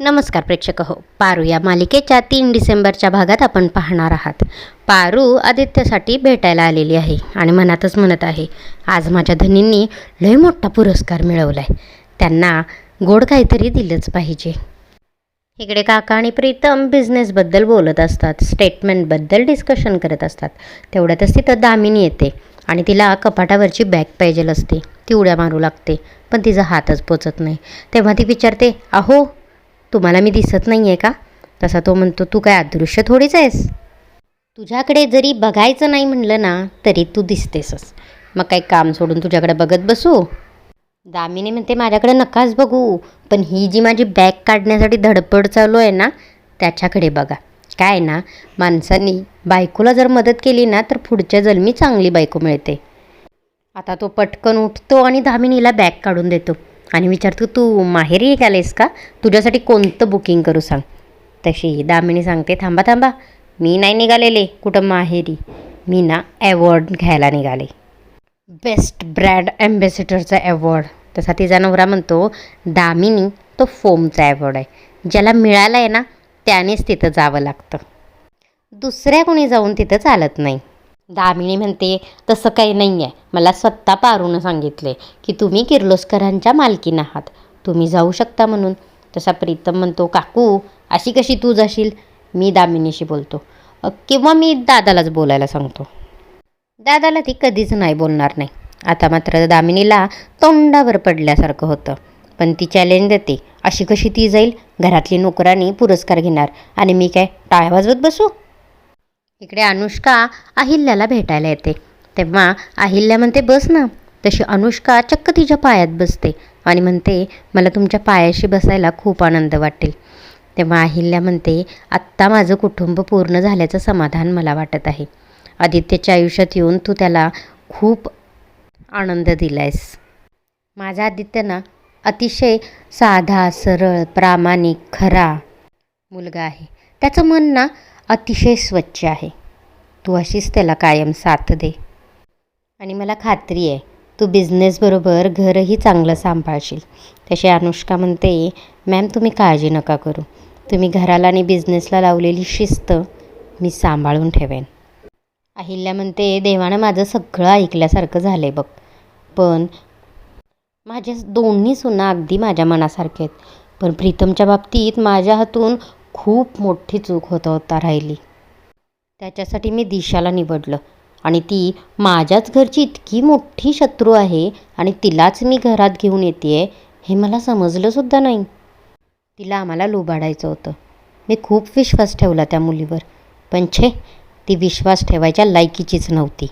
नमस्कार प्रेक्षक हो. पारू या मालिकेच्या तीन डिसेंबरच्या भागात आपण पाहणार आहात. पारू आदित्यसाठी भेटायला आलेली आहे आणि मनातच म्हणत आहे आज माझ्या धनींनी लय मोठा पुरस्कार मिळवला आहे त्यांना गोड काहीतरी दिलंच पाहिजे. इकडे काका आणि प्रीतम बिझनेसबद्दल बोलत असतात स्टेटमेंटबद्दल डिस्कशन करत असतात. तेवढ्यातच तिथं दामिनी येते आणि तिला कपाटावरची बॅग पाहिजेल असते. ती उड्या मारू लागते पण तिचा हातच पोचत नाही. तेव्हा ती विचारते अहो तुम्हाला मी दिसत नाही आहे का? तसा तो म्हणतो तू काय अदृश्य थोडीच आहेस? तुझ्याकडे जरी बघायचं नाही म्हणलं ना तरी तू दिसतेसच. मग काही काम सोडून तुझ्याकडे बघत बसू? दामिनी म्हणते माझ्याकडे नकाच बघू पण ही जी माझी बॅग काढण्यासाठी धडपड चालू आहे ना त्याच्याकडे बघा. काय ना माणसांनी बायकोला जर मदत केली ना तर पुढच्या जन्मी चांगली बायको मिळते. आता तो पटकन उठतो आणि दामिनीला बॅग काढून देतो. आणि विचारतो तू माहेरी निघालेस का? तुझ्यासाठी कोणतं बुकिंग करू सांग? तशी दामिनी सांगते थांबा थांबा. मी नाही निघालेले. कुठं माहेरी? मी ना ॲवॉर्ड घ्यायला निघाले. बेस्ट ब्रँड ॲम्बेसिडरचा ॲवॉर्ड तसा तिचा नवरा म्हणतो दामिनी तो फोमचा ॲवॉर्ड आहे. ज्याला मिळाला आहे ना त्यानेच तिथं जावं लागतं. दुसऱ्या कोणी जाऊन तिथं चालत नाही. दामिनी म्हणते तसं काही नाही आहे मला स्वतः पारून सांगितले की तुम्ही किर्लोस्करांच्या मालकीन आहात. तुम्ही जाऊ शकता म्हणून. तसा प्रीतम म्हणतो काकू अशी कशी तू जाशील? मी दामिनीशी बोलतो किंवा मी दादालाच बोलायला सांगतो. दादाला ती कधीच नाही बोलणार नाही. आता मात्र दामिनीला तोंडावर पडल्यासारखं होतं. पण ती चॅलेंज देते अशी कशी ती जाईल? घरातली नोकरांनी पुरस्कार घेणार. आणि मी काय टाळ्या वाजवत बसू? इकडे अनुष्का अहिल्याला भेटायला येते. तेव्हा अहिल्या म्हणते बस ना. तशी अनुष्का चक्क तिच्या पायात बसते आणि म्हणते मला तुमच्या पायाशी बसायला खूप आनंद वाटेल. तेव्हा अहिल्या म्हणते आत्ता माझं कुटुंब पूर्ण झाल्याचं समाधान मला वाटत आहे. आदित्यच्या आयुष्यात येऊन तू त्याला खूप आनंद दिलायस. माझा आदित्य ना अतिशय साधा सरळ प्रामाणिक खरा मुलगा आहे. त्याचं मन ना अतिशय स्वच्छ आहे. तू अशीच त्याला कायम साथ दे. आणि मला खात्री आहे तू बिझनेसबरोबर घरही चांगलं सांभाळशील. तशी अनुष्का म्हणते मॅम तुम्ही काळजी नका करू. तुम्ही घराला आणि बिझनेसला लावलेली शिस्त मी सांभाळून ठेवेन. अहिल्या म्हणते देवानं माझं सगळं ऐकल्यासारखं झालं आहे बघ. पण माझ्या दोन्ही सुना अगदी माझ्या मनासारखे आहेत. पण प्रीतमच्या बाबतीत माझ्या हातून खूप मोठी चूक होता होता राहिली. त्याच्यासाठी मी दिशाला निवडलं आणि ती माझ्याच घरची इतकी मोठी शत्रू आहे आणि तिलाच मी घरात घेऊन येते हे मला समजलंसुद्धा नाही. तिला आम्हाला लुबाडायचं होतं. मी खूप विश्वास ठेवला त्या मुलीवर. पण छे ती विश्वास ठेवायच्या लायकीचीच नव्हती.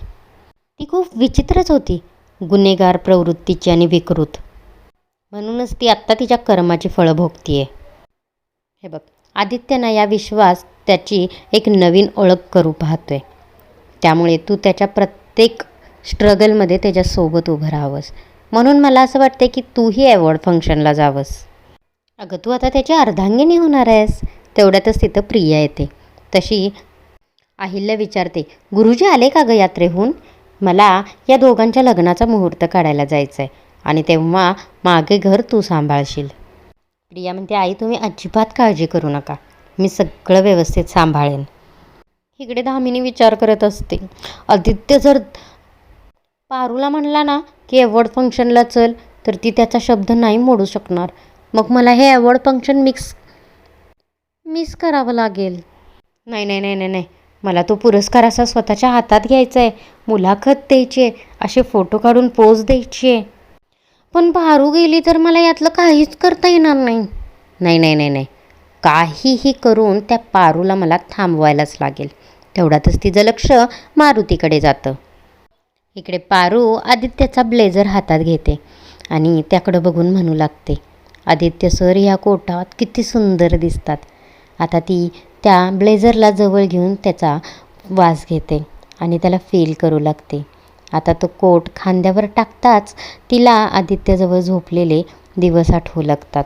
ती खूप विचित्रच होती गुन्हेगार प्रवृत्तीची आणि विकृत. म्हणूनच ती आत्ता तिच्या कर्माची फळं भोगतीये. हे बघ आदित्यना या विश्वास त्याची एक नवीन ओळख करू पाहतोय. त्यामुळे तू त्याच्या प्रत्येक स्ट्रगलमध्ये त्याच्यासोबत उभं राहावंस. म्हणून मला असं वाटतं की तूही अवॉर्ड फंक्शनला जावंस. अगं तू आता त्याची अर्धांगिनी होणार आहेस. तेवढ्यातच तिथं प्रिया येते. तशी आहिल्या विचारते गुरुजी आले का गं यात्रेहून? मला या दोघांच्या लग्नाचा मुहूर्त काढायला जायचं आहे आणि तेव्हा मागे घर तू सांभाळशील. प्रिया म्हणते आई तुम्ही अजिबात काळजी करू नका. मी सगळं व्यवस्थित सांभाळेन. इकडे धामिनी विचार करत असते. आदित्य जर पारूला म्हणला ना की अवॉर्ड फंक्शनला चल तर ती त्याचा शब्द नाही मोडू शकणार. मग मला हे अवॉर्ड फंक्शन मिक्स मिस करावं लागेल. नाही नाही नाही नाही नाही. मला तो पुरस्कार असा स्वतःच्या हातात घ्यायचा आहे मुलाखत द्यायची आहे असे फोटो काढून पोज द्यायची आहे पण पारू गेली तर मला यातलं काहीच करता येणार नाही. नाही नाही नाही नाही. काहीही करून त्या पारूला मला थांबवायलाच लागेल. तेवढ्यातच तिचं लक्ष मारुतीकडे जातं. इकडे पारू आदित्याचा ब्लेझर हातात घेते आणि त्याकडं बघून म्हणू लागते आदित्य सर ह्या कोटात किती सुंदर दिसतात. आता ती त्या ब्लेझरला जवळ घेऊन त्याचा वास घेते आणि त्याला फील करू लागते. आता तो कोट खांद्यावर टाकताच तिला आदित्यजवळ झोपलेले दिवस आठवू लागतात.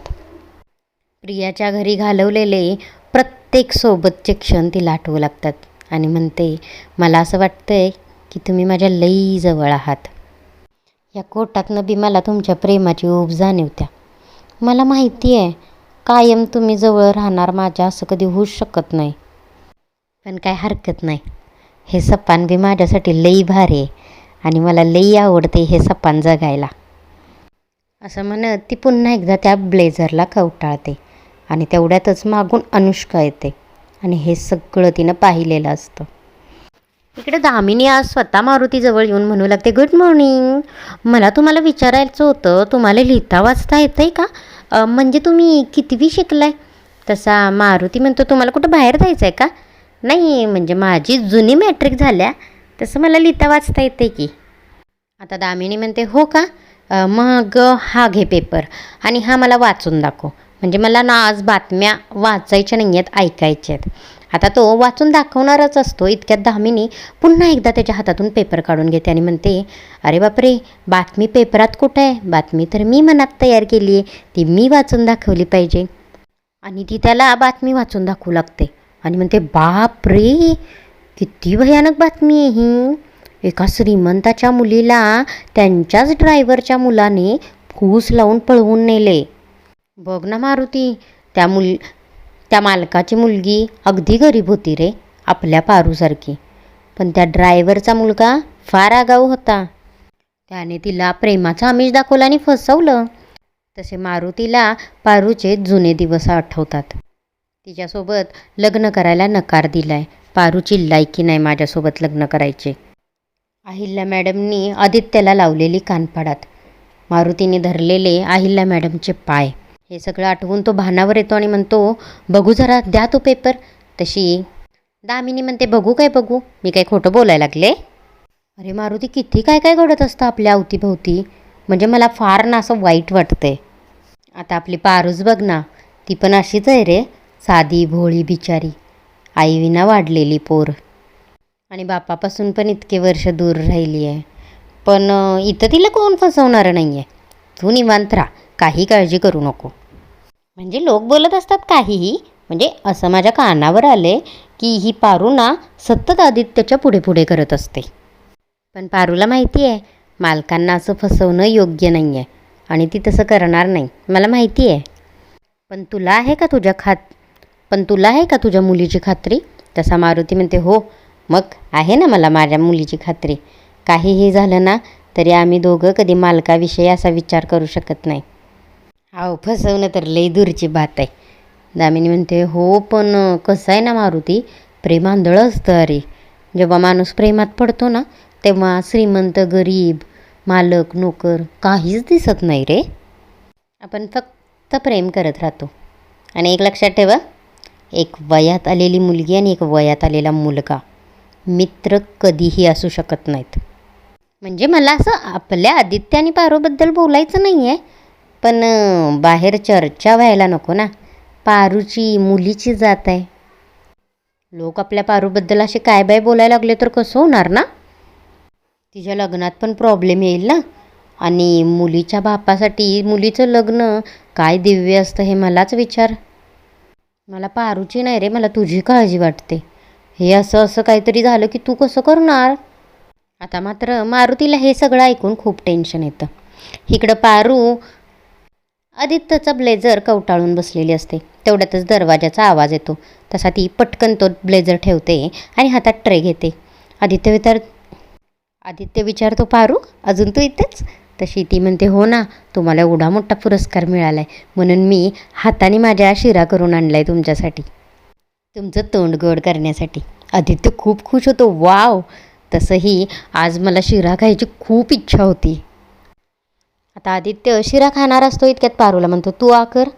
प्रियाच्या घरी घालवलेले प्रत्येक सोबतचे क्षण तिला आठवू लागतात. आणि म्हणते मला असं वाटतंय की तुम्ही माझ्या लई जवळ आहात. या कोटातनं बी मला तुमच्या प्रेमाची ऊब जाणीवत्या. मला माहिती आहे कायम तुम्ही जवळ राहणार माझ्या असं कधी होऊ शकत नाही. पण काय हरकत नाही. हे सपान बी माझ्यासाठी लई भारी आहे. आणि मला लई आवडते हे सपान जगायला. असं म्हणत ती पुन्हा एकदा त्या ब्लेझरला कवटाळते आणि तेवढ्यातच मागून अनुष्का येते आणि हे सगळं तिनं पाहिलेलं असतं. इकडे दामिनी आज स्वतः मारुतीजवळ येऊन म्हणू लागते गुड मॉर्निंग मला तुम्हाला विचारायचं होतं तुम्हाला लिहिता वाचता येतं आहे का म्हणजे तुम्ही कितवी शिकलाय? तसा मारुती म्हणतो तुम्हाला कुठं बाहेर जायचं आहे का? नाही म्हणजे माझी जुनी मॅट्रिक झाल्या. तसं मला लिहिता वाचता येते की. आता दामिनी म्हणते हो का? मग हा घे पेपर आणि हा मला वाचून दाखव. म्हणजे मला ना आज बातम्या वाचायच्या नाही आहेत ऐकायच्या आहेत. आता तो वाचून दाखवणारच असतो. इतक्यात दामिनी पुन्हा एकदा त्याच्या हातातून पेपर काढून घेते आणि म्हणते अरे बापरे! बातमी पेपरात कुठं आहे? बातमी तर मी मनात तयार केली आहे. ती मी वाचून दाखवली पाहिजे. आणि ती त्याला बातमी वाचून दाखवू लागते. आणि म्हणते बाप रे किती भयानक बातमी आहे ही. एका श्रीमंताच्या मुलीला त्यांच्याच ड्रायव्हरच्या मुलाने फूस लावून पळवून नेले. बघ ना मारुती त्या मुल त्या मालकाची मुलगी अगदी गरीब होती रे आपल्या पारूसारखी. पण त्या ड्रायव्हरचा मुलगा फार आगाऊ होता. त्याने तिला प्रेमाचा आमिष दाखवला आणि फसवलं. तसे मारुतीला पारूचे जुने दिवस आठवतात. तिच्यासोबत लग्न करायला नकार दिलाय. पारू चिल्लाई की नाही माझ्यासोबत लग्न करायचे? अहिल्या मॅडमनी आदित्यला लावलेली कानपाडात मारुतीने धरलेले अहिल्या मॅडमचे पाय. हे सगळं आठवून तो भानावर येतो आणि म्हणतो बघू जरा द्या तो पेपर. तशी दामिनी म्हणते बघू काय बघू? मी काय खोटं बोलायला लागले? अरे मारुती किती काय काय घडत असतं आपल्या अवतीभोवती? म्हणजे मला फार ना असं वाईट वाटतंय. आता आपली पारूच बघ ना. ती पण अशीच आहे रे. साधी भोळी बिचारी. आईविना वाढलेली पोर. आणि बापापासून पण इतके वर्ष दूर राहिली आहे. पण इथं तिला कोण फसवणारं नाही आहे तू निवांत राहा. काही काळजी करू नको. म्हणजे लोक बोलत असतात काहीही. म्हणजे असं माझ्या कानावर आले की ही पारू ना सतत आदित्यच्या पुढे पुढे करत असते. पण पारूला माहिती आहे मालकांना असं फसवणं योग्य नाही आहे आणि ती तसं करणार नाही. मला माहिती आहे. पण तुला आहे का तुझ्या खात पण तुला आहे का तुझ्या मुलीची खात्री? तसा मारुती म्हणते हो मग आहे ना मला माझ्या मुलीची खात्री. काहीही झालं ना तरी आम्ही दोघं कधी मालकाविषयी असा विचार करू शकत नाही. अहो फसवणं तर लई दूरची बात आहे. दामिनी म्हणते हो पण कसं आहे ना मारुती? प्रेम आंधळं असतं अरे. जेव्हा माणूस प्रेमात पडतो ना तेव्हा श्रीमंत गरीब मालक नोकर काहीच दिसत नाही रे. आपण फक्त प्रेम करत राहतो. आणि एक लक्षात ठेवा एक वयात आलेली मुलगी आणि एक वयात आलेला मुलगा. मित्र कधीही असू शकत नाहीत. म्हणजे मला असं आपल्या आदित्य आणि पारूबद्दल बोलायचं नाही आहे पण बाहेर चर्चा व्हायला नको ना. पारूची मुलीची जात आहे. लोक आपल्या पारूबद्दल असे काय बाय बोलायला लागले तर कसं होणार ना? तिच्या लग्नात पण प्रॉब्लेम येईल ना? आणि मुलीच्या बापासाठी मुलीचं लग्न काय दिव्य असतं हे मलाच विचार. मला पारूची नाही रे मला तुझी काळजी वाटते. हे असं असं काहीतरी झालं की तू कसं करणार? आता मात्र मारुतीला हे सगळं ऐकून खूप टेन्शन येतं. इकडं पारू आदित्यचा ब्लेझर कवटाळून बसलेली असते. तेवढ्यातच दरवाजाचा आवाज येतो. तसा ती पटकन तो ब्लेझर ठेवते आणि हातात ट्रे घेते. आदित्य विचार आदित्य विचारतो पारू अजून तू इथेच? तशी ती म्हणते हो ना तुम्हाला एवढा मोठा पुरस्कार मिळाला आहे म्हणून मी हाताने माझ्या शिरा करून आणला आहे तुमच्यासाठी. तुमचं तोंड गोड करण्यासाठी. आदित्य खूप खुश होतो. वाव तसंही आज मला शिरा खायची खूप इच्छा होती. आता आदित्य शिरा खाणार असतो इतक्यात पारूला म्हणतो तू आ कर.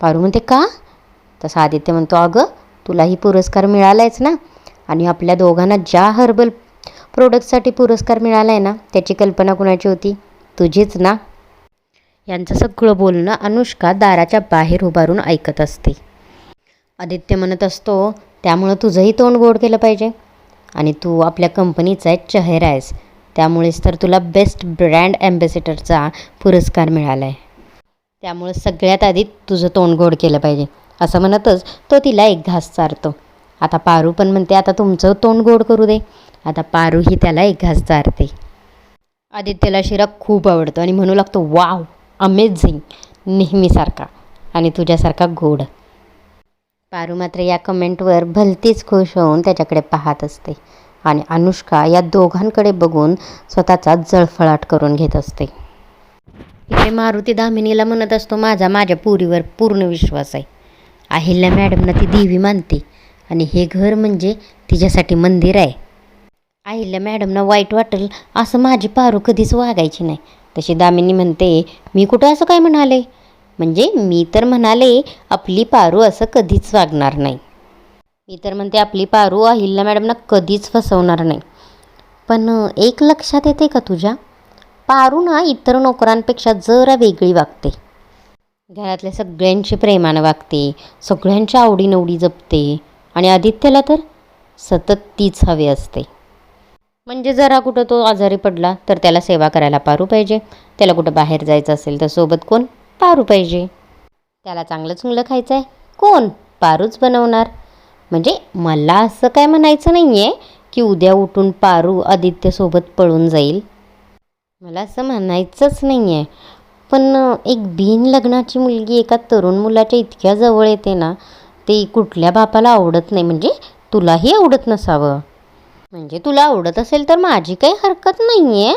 पारू म्हणते का? तसं आदित्य म्हणतो अगं तुलाही पुरस्कार मिळाला आहेच ना. आणि आपल्या दोघांना ज्या हर्बल प्रोडक्टसाठी पुरस्कार मिळाला आहे ना त्याची कल्पना कुणाची होती? तुझीच ना? यांचं सगळं बोलणं अनुष्का दाराच्या बाहेर उभारून ऐकत असते. आदित्य म्हणत असतो त्यामुळं तुझंही तोंड गोड केलं पाहिजे. आणि तू आपल्या कंपनीचा एक चेहरा आहेस. त्यामुळेच तर तुला बेस्ट ब्रँड ॲम्बॅसेडरचा पुरस्कार मिळाला आहे त्यामुळं सगळ्यात आधी तुझं तोंड गोड केलं पाहिजे. असं म्हणतच तो तिला एक घास चारतो. आता पारू पण म्हणते आता तुमचं तोंड गोड करू दे. आता पारूही त्याला एक घास चारते. आदित्यला शिरा खूप आवडतो आणि म्हणू लागतो वाव अमेझिंग नेहमीसारखा आणि तुझ्यासारखा गोड. पारू मात्र या कमेंटवर भलतीच खुश होऊन त्याच्याकडे पाहत असते आणि अनुष्का या दोघांकडे बघून स्वतःचा जळफळाट करून घेत असते. इथे मारुती दामिनीला म्हणत असतो माझा माझ्या पुरीवर पूर्ण विश्वास आहे. अहिल्या मॅडमना ती देवी मानते आणि हे घर म्हणजे तिच्यासाठी मंदिर आहे. अहिल्या मॅडमना वाईट वाटेल असं माझी पारू कधीच वागायची नाही. तशी दामिनी म्हणते मी कुठं असं काय म्हणाले? म्हणजे मी तर म्हणाले आपली पारू असं कधीच वागणार नाही. मी तर म्हणते आपली पारू अहिल्या मॅडमना कधीच फसवणार नाही. पण एक लक्षात येते का तुझ्या? पारू ना इतर नोकरांपेक्षा जरा वेगळी वागते. घरातल्या सगळ्यांशी प्रेमानं वागते सगळ्यांच्या आवडीनवडी जपते. आणि आदित्यला तर सतत तीच हवी असते. म्हणजे जरा कुठं तो आजारी पडला तर त्याला सेवा करायला पारू पाहिजे. त्याला कुठं बाहेर जायचं असेल तर सोबत कोण? पारू पाहिजे. त्याला चांगलं चुंगलं खायचं आहे कोण? पारूच बनवणार. म्हणजे मला असं काय म्हणायचं नाही आहे की उद्या उठून पारू आदित्यसोबत पळून जाईल. मला असं म्हणायचंच नाही आहे पण एक बिन लग्नाची मुलगी एका तरुण मुलाच्या इतक्या जवळ येते ना ते कुठल्या बापाला आवडत नाही. म्हणजे तुलाही आवडत नसावं. म्हणजे तुला आवडत असेल तर माझी काही हरकत नाही आहे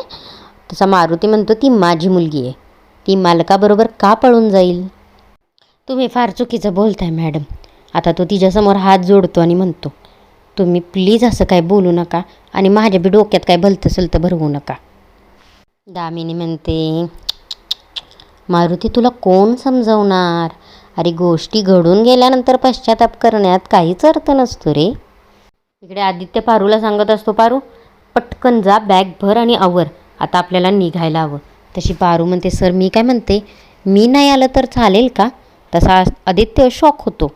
तसा मारुती म्हणतो ती माझी मुलगी आहे. ती मालकाबरोबर का पळून जाईल? तुम्ही फार चुकीचं बोलताय मॅडम. आता तो तिच्यासमोर हात जोडतो आणि म्हणतो तुम्ही प्लीज असं काय बोलू नका आणि माझ्या बी डोक्यात काय भलतं सलतं भरवू नका. दामिनी म्हणते मारुती तुला कोण समजवणार? अरे गोष्टी घडून गेल्यानंतर पश्चाताप करण्यात काहीच अर्थ नसतो रे. इकडे आदित्य पारूला सांगत असतो पारू पटकन जा बॅग भर आणि आवर. आता आपल्याला निघायला हवं. तशी पारू म्हणते सर मी काय म्हणते मी नाही आलं तर चालेल का? तसा आदित्य शॉक होतो.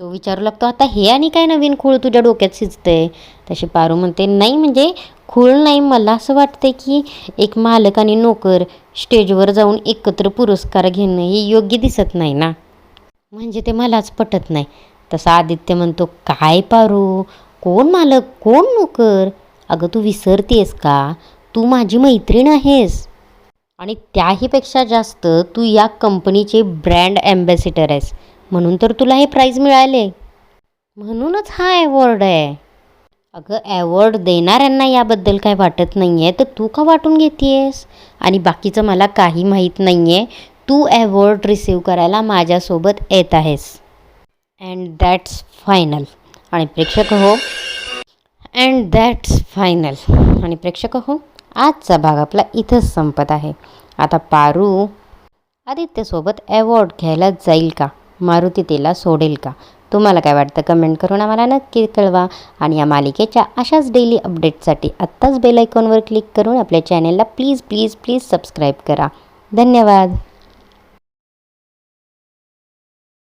तो विचारू लागतो आता हे आणि काय नवीन खूळ तुझ्या डोक्यात शिजतंय? तशी पारू म्हणते नाही म्हणजे खूळ नाही मला असं वाटतं की एक मालक आणि नोकर स्टेजवर जाऊन एकत्र पुरस्कार घेणं हे योग्य दिसत नाही ना? म्हणजे ते मलाच पटत नाही. तसा आदित्य म्हणतो काय पारू कोण मालक कोण नोकर? अगं तू विसरतेस का? तू माझी मैत्रीण आहेस. आणि त्याहीपेक्षा जास्त तू या कंपनीचे ब्रँड ॲम्बॅसिडर आहेस. म्हणून तर तुला हे प्राईज मिळाले. म्हणूनच हा ॲवॉर्ड आहे. अगं ॲवॉर्ड देणाऱ्यांना याबद्दल काय वाटत नाही आहे तर तू का वाटून घेतेस? आणि बाकीचं मला काही माहीत नाही आहे तू ॲवॉर्ड रिसीव करायला माझ्यासोबत येत आहेस. अँड दॅट्स फायनल आणि प्रेक्षक हो. अँड दॅट्स फायनल आणि प्रेक्षक हो आजचा भाग आपला इथंच संपत आहे. आता पारू आदित्यसोबत ॲवॉर्ड घ्यायला जाईल का? मारुती तिला सोडेल का? तुम्हाला काय वाटतं? कमेंट करून आम्हाला नक्की कळवा. आणि या मालिकेच्या अशाच डेली अपडेटसाठी आत्ताच बेल आयकॉनवर क्लिक करून आपल्या चॅनेलला प्लीज प्लीज प्लीज सबस्क्राईब करा. धन्यवाद.